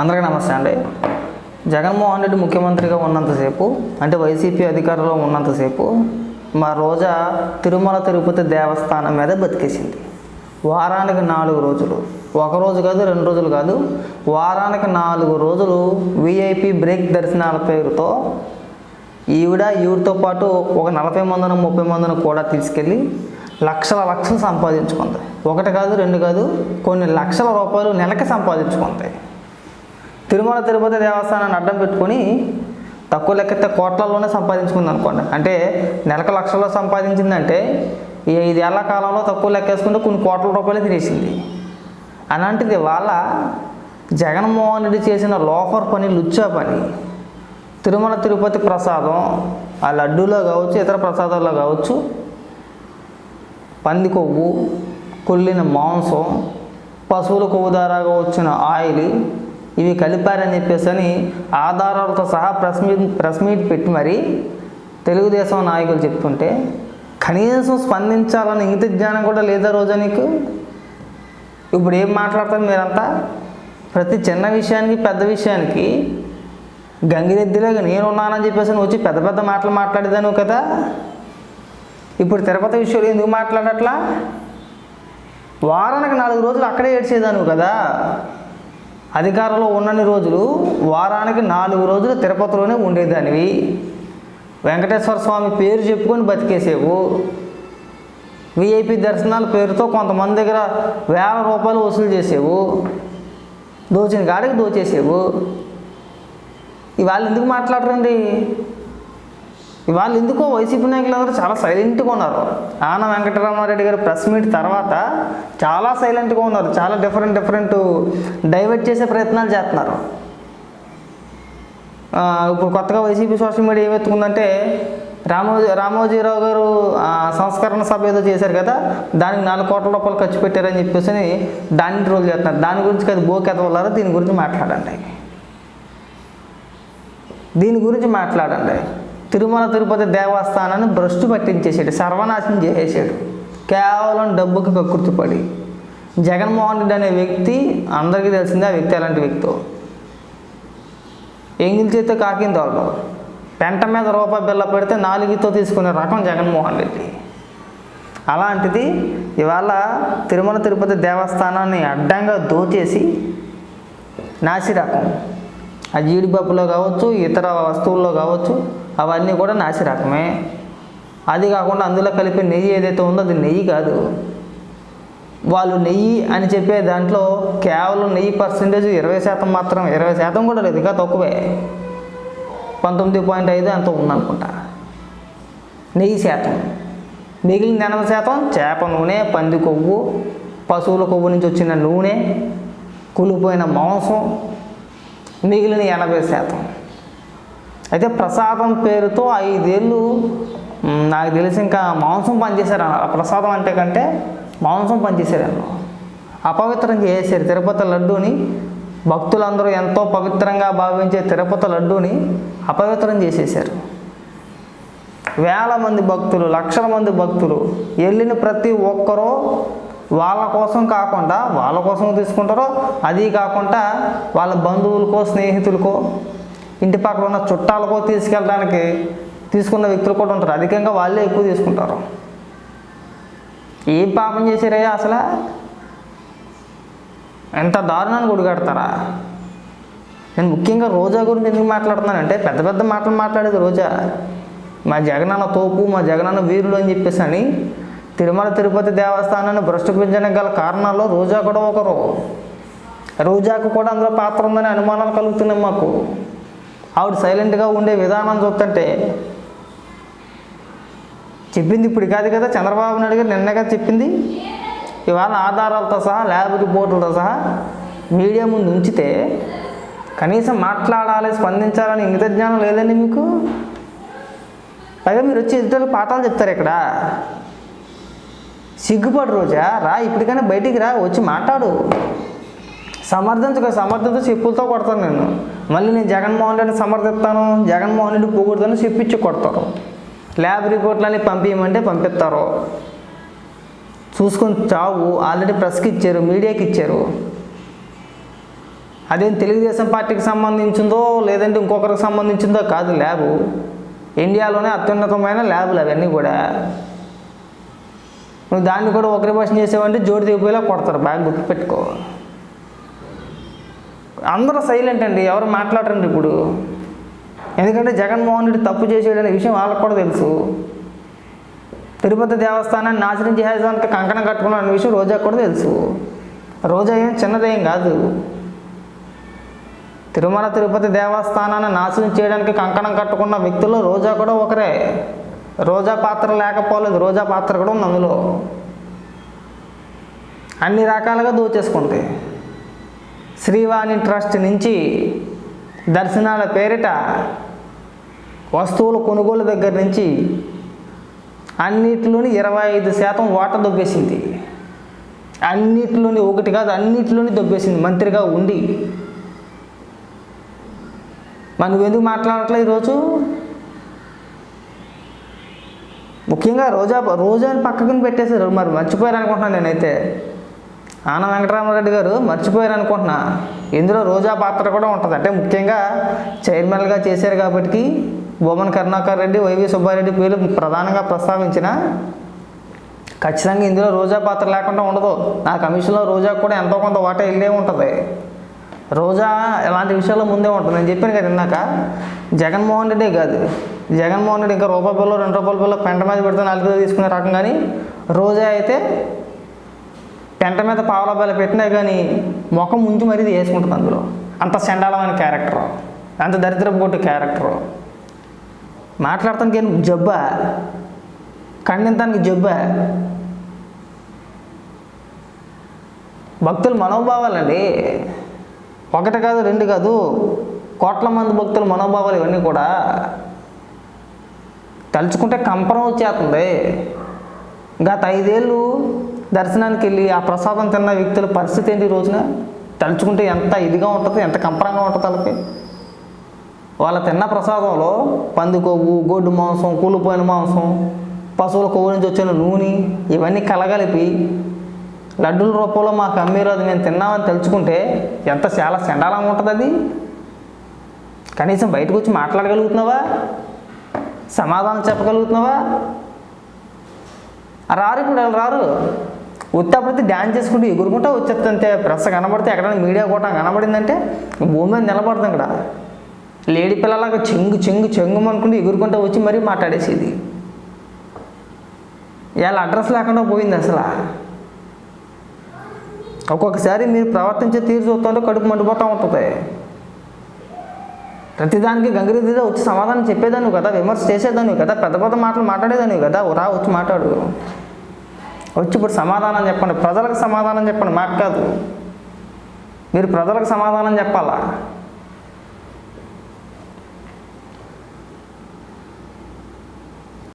అందరికీ నమస్తే అండి. జగన్మోహన్ రెడ్డి ముఖ్యమంత్రిగా ఉన్నంతసేపు అంటే వైసీపీ అధికారంలో ఉన్నంతసేపు మా రోజా తిరుమల తిరుపతి దేవస్థానం మీద బతికేసింది. వారానికి నాలుగు రోజులు. ఒక రోజు కాదు రెండు రోజులు కాదు. వారానికి నాలుగు రోజులు విఐపి బ్రేక్ దర్శనాల పేరుతో ఈవిడ ఈవిడతో పాటు ఒక నలభై మందిని ముప్పై మందిని కూడా తీసుకెళ్ళి లక్షల లక్షలు సంపాదించుకుంది. ఒకటి కాదు రెండు కాదు కొన్ని లక్షల రూపాయలు నెలకి సంపాదించుకుంటాయి తిరుమల తిరుపతి దేవస్థానాన్ని అడ్డం పెట్టుకొని తక్కువ లెక్కతే కోట్లలోనే సంపాదించుకుంది అనుకోండి. అంటే నెలకు లక్షల్లో సంపాదించిందంటే ఈ ఐదేళ్ళ కాలంలో తక్కువ లెక్కేసుకుంటే కొన్ని కోట్ల రూపాయలు తినేసింది. అలాంటిది వాళ్ళ జగన్మోహన్ రెడ్డి చేసిన లోఫర్ పని లుచ్చా పని తిరుమల తిరుపతి ప్రసాదం ఆ లడ్డూలో కావచ్చు ఇతర ప్రసాదాల్లో కావచ్చు పంది కొవ్వు కొల్లిన మాంసం పశువుల కొవ్వు ద్వారాగా వచ్చిన ఆయిల్ ఇవి కలిపారని చెప్పేసి అని ఆధారాలతో సహా ప్రెస్ మీట్ ప్రెస్ మీట్ పెట్టి మరి తెలుగుదేశం నాయకులు చెప్తుంటే కనీసం స్పందించాలని ఇంగిత జ్ఞానం కూడా లేదా రోజా నీకు? ఇప్పుడు ఏం మాట్లాడతారు మీరంతా? ప్రతి చిన్న విషయానికి పెద్ద విషయానికి గంగిరెద్దిలాగా నేను ఉన్నానని చెప్పేసి నువ్వు వచ్చి పెద్ద పెద్ద మాటలు మాట్లాడేదాను కదా? ఇప్పుడు తిరుపతి విషయంలో ఎందుకు మాట్లాడట్లా? వారానికి నాలుగు రోజులు అక్కడే ఏడ్చేదాను కదా? అధికారంలో ఉన్నన్ని రోజులు వారానికి నాలుగు రోజులు తిరుపతిలోనే ఉండేదానివి. వెంకటేశ్వర స్వామి పేరు చెప్పుకొని బతికేసేవు. విఐపి దర్శనాల పేరుతో కొంతమంది దగ్గర వేల రూపాయలు వసూలు చేసేవు. దోచిన గాడికి దోచేసేవు. ఇవాళ ఎందుకు మాట్లాడరండి? ఇవాళ ఎందుకో వైసీపీ నాయకులందరూ చాలా సైలెంట్గా ఉన్నారు. ఆన వెంకటరామారెడ్డి గారు ప్రెస్ మీట్ తర్వాత చాలా సైలెంట్గా ఉన్నారు. చాలా డిఫరెంట్ డిఫరెంట్ డైవర్ట్ చేసే ప్రయత్నాలు చేస్తున్నారు. ఇప్పుడు కొత్తగా వైసీపీ సోషల్ మీడియా ఏమెత్తుకుందంటే రామోజీ రామోజీరావు గారు సంస్కరణ సభ ఏదో చేశారు కదా దానికి నాలుగు కోట్ల రూపాయలు ఖర్చు పెట్టారని చెప్పేసి దాన్ని ట్రోల్ చేస్తున్నారు. దాని గురించి కాదు బోకెతవల్లారా దీని గురించి మాట్లాడండి. దీని గురించి మాట్లాడండి. తిరుమల తిరుపతి దేవస్థానాన్ని భ్రష్టు పట్టించేసాడు సర్వనాశనం చేసేసాడు. కేవలం డబ్బుకి కకృతిపడి. జగన్మోహన్ రెడ్డి అనే వ్యక్తి అందరికీ తెలిసిందే ఆ వ్యక్తి అలాంటి వ్యక్తో. ఎంగిల్ చేస్తే కాకిన వాళ్ళు. పెంట మీద రూపాయి బిల్ల పెడితే నాలుగుతో తీసుకునే రకం జగన్మోహన్ రెడ్డి. అలాంటిది ఇవాళ తిరుమల తిరుపతి దేవస్థానాన్ని అడ్డంగా దోచేసి నాసి రకం ఆ జీడిపప్పులో కావచ్చు ఇతర వస్తువుల్లో కావచ్చు అవన్నీ కూడా నాసి రకమే అది కాకుండా అందులో కలిపే నెయ్యి ఏదైతే ఉందో అది నెయ్యి కాదు. వాళ్ళు నెయ్యి అని చెప్పే దాంట్లో కేవలం నెయ్యి పర్సెంటేజ్ ఇరవై శాతం మాత్రం ఇరవై శాతం కూడా లేదు ఇంకా తక్కువే. పంతొమ్మిది పాయింట్ ఐదు అంత ఉందనుకుంటా. నెయ్యి శాతం. మిగిలిన ఎనభై శాతం చేప నూనె పంది కొవ్వు పశువుల కొవ్వు నుంచి వచ్చిన నూనె కులిపోయిన మాంసం మిగిలిన ఎనభై శాతం. అయితే ప్రసాదం పేరుతో ఐదేళ్ళు నాకు తెలిసి ఇంకా మాంసం పనిచేశారు. ఆ ప్రసాదం అంటే కంటే మాంసం పనిచేశారు అన్న అపవిత్రం చేసేసారు తిరుపతి లడ్డూని భక్తులందరూ ఎంతో పవిత్రంగా భావించే తిరుపతి లడ్డూని అపవిత్రం చేసేసారు వేల మంది భక్తులు లక్షల మంది భక్తులు వెళ్ళిన ప్రతి ఒక్కరూ వాళ్ళ కోసం కాకుండా వాళ్ళ కోసం తీసుకుంటారో అది కాకుండా వాళ్ళ బంధువులకో స్నేహితులకో ఇంటి పక్కన ఉన్న చుట్టాలకో తీసుకెళ్ళడానికి తీసుకున్న వ్యక్తులు కూడా ఉంటారు. అధికంగా వాళ్ళే ఎక్కువ తీసుకుంటారు. ఏం పాపం చేశారయ్యా అసలు? ఎంత దారుణాన్ని గుడిగడతారా నేను ముఖ్యంగా రోజా గురించి ఎందుకు మాట్లాడుతున్నానంటే పెద్ద పెద్ద మాటలు మాట్లాడేది రోజా. మా జగనన్న తోపు మా జగనన్న వీరులు అని చెప్పేసి అని తిరుమల తిరుపతి దేవస్థానాన్ని భ్రష్టుపించడానికి గల కారణాల్లో రోజా కూడా ఒకరు. రోజాకు కూడా అందులో పాత్ర ఉందని అనుమానాలు కలుగుతున్నాయి మాకు. ఆవిడ సైలెంట్గా ఉండే విధానం చూస్తుంటే చెప్పింది ఇప్పుడు కాదు కదా చంద్రబాబు నాయుడు గారు నిన్నగా చెప్పింది. ఇవాళ ఆధారాలతో సహా ల్యాబ్ రిపోర్టులతో సహా మీడియా ముందు ఉంచితే కనీసం మాట్లాడాలి స్పందించాలని ఇంగిత జ్ఞానం లేదండి మీకు? పైగా మీరు వచ్చి ఎదుటి పాఠాలు చెప్తారు ఇక్కడ. సిగ్గుపడు రోజా రా ఇప్పటికైనా బయటికి రా వచ్చి మాట్లాడు. సమర్థించక సమర్థించ చెప్పులతో కొడతాను నేను. మళ్ళీ నేను జగన్మోహన్ రెడ్డిని సమర్థిస్తాను జగన్మోహన్ రెడ్డి పోగొడతాను చెప్పించి కొడతారు. ల్యాబ్ రిపోర్ట్లని పంపించమంటే పంపిస్తారు. చూసుకొని చావు ఆల్రెడీ ప్రెస్కి ఇచ్చారు మీడియాకి ఇచ్చారు. అదేం తెలుగుదేశం పార్టీకి సంబంధించిందో లేదంటే ఇంకొకరికి సంబంధించిందో కాదు ల్యాబు. ఇండియాలోనే అత్యున్నతమైన ల్యాబులు అవన్నీ కూడా. నువ్వు దాన్ని కూడా ఒకరి భాష చేసేవంటే జోడి దిగిపోయేలా కొడతారు బాగా గుర్తుపెట్టుకో. అందరూ సైలెంట్ అండి ఎవరు మాట్లాడరండి ఇప్పుడు. ఎందుకంటే జగన్మోహన్ రెడ్డి తప్పు చేసేయడనే విషయం వాళ్ళకు కూడా తెలుసు. తిరుపతి దేవస్థానాన్ని నాశనం చేసేదానికి కంకణం కట్టుకున్న అనే విషయం రోజా కూడా తెలుసు. రోజా ఏం చిన్నదేం కాదు. తిరుమల తిరుపతి దేవస్థానాన్ని నాశనం చేయడానికి కంకణం కట్టుకున్న వ్యక్తుల్లో రోజా కూడా ఒకరే. రోజా పాత్ర లేకపోలేదు రోజా పాత్ర కూడా ఉంది అందులో. అన్ని రకాలుగా దోచేసుకుంటాయి. శ్రీవాణి ట్రస్ట్ నుంచి దర్శనాల పేరిట వస్తువుల కొనుగోలు దగ్గర నుంచి అన్నిటిలోని ఇరవై ఐదు శాతం ఓట దొబ్బేసింది. అన్నిటిలోని ఒకటి కాదు అన్నిటిలోని దొబ్బేసింది. మంత్రిగా ఉండి. మనం ఎందుకు మాట్లాడట్లే ఈరోజు? ముఖ్యంగా రోజా రోజాని పక్కకుని పెట్టేశారు మరి మర్చిపోయారు అనుకుంటున్నాను నేనైతే. ఆన వెంకటరామరెడ్డి గారు మర్చిపోయారు అనుకుంటున్నా. ఇందులో రోజా పాత్ర కూడా ఉంటుంది. అంటే ముఖ్యంగా చైర్మన్గా చేశారు కాబట్టి బొమ్మన్ కరుణాకర్ రెడ్డి వైవి సుబ్బారెడ్డి పేరు ప్రధానంగా ప్రస్తావించిన ఖచ్చితంగా ఇందులో రోజా పాత్ర లేకుండా ఉండదు. నా కమిషన్లో రోజా కూడా ఎంతో కొంత వాటా వెళ్ళే ఉంటుంది. రోజా ఎలాంటి విషయాల్లో ముందే ఉంటుంది. నేను చెప్పాను కదా ఇందాక జగన్మోహన్ రెడ్డి కాదు. జగన్మోహన్ రెడ్డి ఇంకా రూపాయి బిల్లు రెండు రూపాయల బిల్లు పెంట మీద పెడితే నాలుగు తీసుకునే రకం కానీ రోజా అయితే పెంట మీద పావలా పెట్టినా కానీ ముఖం ముంచి మరీ వేసుకుంటుంది అందులో. అంత చండాలమైన క్యారెక్టర్ అంత దరిద్రపు కొట్టు క్యారెక్టర్ మాట్లాడటానికి ఏం జబ్బా? ఖండించడానికి జబ్బా? భక్తుల మనోభావాలండి. ఒకటి కాదు రెండు కాదు కోట్ల మంది భక్తుల మనోభావాలు ఇవన్నీ కూడా తలుచుకుంటే కంపరం వచ్చేస్తుంది. గత ఐదేళ్ళు దర్శనానికి వెళ్ళి ఆ ప్రసాదం తిన్న వ్యక్తుల పరిస్థితి ఏంటి రోజున? తలుచుకుంటే ఎంత ఇదిగా ఉంటుంది ఎంత కంపరంగా ఉంటుంది వాళ్ళకి? వాళ్ళ తిన్న ప్రసాదంలో పంది కొవ్వు గొడ్డు మాంసం కూలిపోయిన మాంసం పశువుల కొవ్వు నుంచి వచ్చిన నూనె ఇవన్నీ కలగలిపి లడ్డూల రూపంలో మాకు అమ్మేరు అది మేము తిన్నామని తలుచుకుంటే ఎంత చాలా చండాలంగా ఉంటుంది అది? కనీసం బయటకు వచ్చి మాట్లాడగలుగుతున్నావా? సమాధానం చెప్పగలుగుతున్నావా? రారు ఇప్పుడు వాళ్ళు రారు. ఉత్తపడితే డ్యాన్స్ చేసుకుంటూ ఎగురుకుంటా వచ్చేస్తుంటే ప్రెస్ కనబడితే ఎక్కడైనా మీడియా కూడా కనబడిందంటే భూమి మీద నిలబడుతుంది ఇక్కడ. లేడీ పిల్లలాగా చెంగు చెంగు చెంగు అనుకుంటూ ఎగురుకుంటూ వచ్చి మరీ మాట్లాడేసేది. ఇవాళ అడ్రస్ లేకుండా పోయింది అసలు. ఒక్కొక్కసారి మీరు ప్రవర్తించే తీరు చూస్తుంటే కడుపు మండిపోతూ ఉంటుంది. ప్రతిదానికి గంగిరెద్దిగా వచ్చి సమాధానం చెప్పేదాన్ని కదా విమర్శ చేసేదాన్ని కదా పెద్ద పెద్ద మాటలు మాట్లాడేదాన్ని కదా రా వచ్చి మాట్లాడు. వచ్చి ఇప్పుడు సమాధానం చెప్పండి. ప్రజలకు సమాధానం చెప్పండి. మాకు కాదు. మీరు ప్రజలకు సమాధానం చెప్పాలా?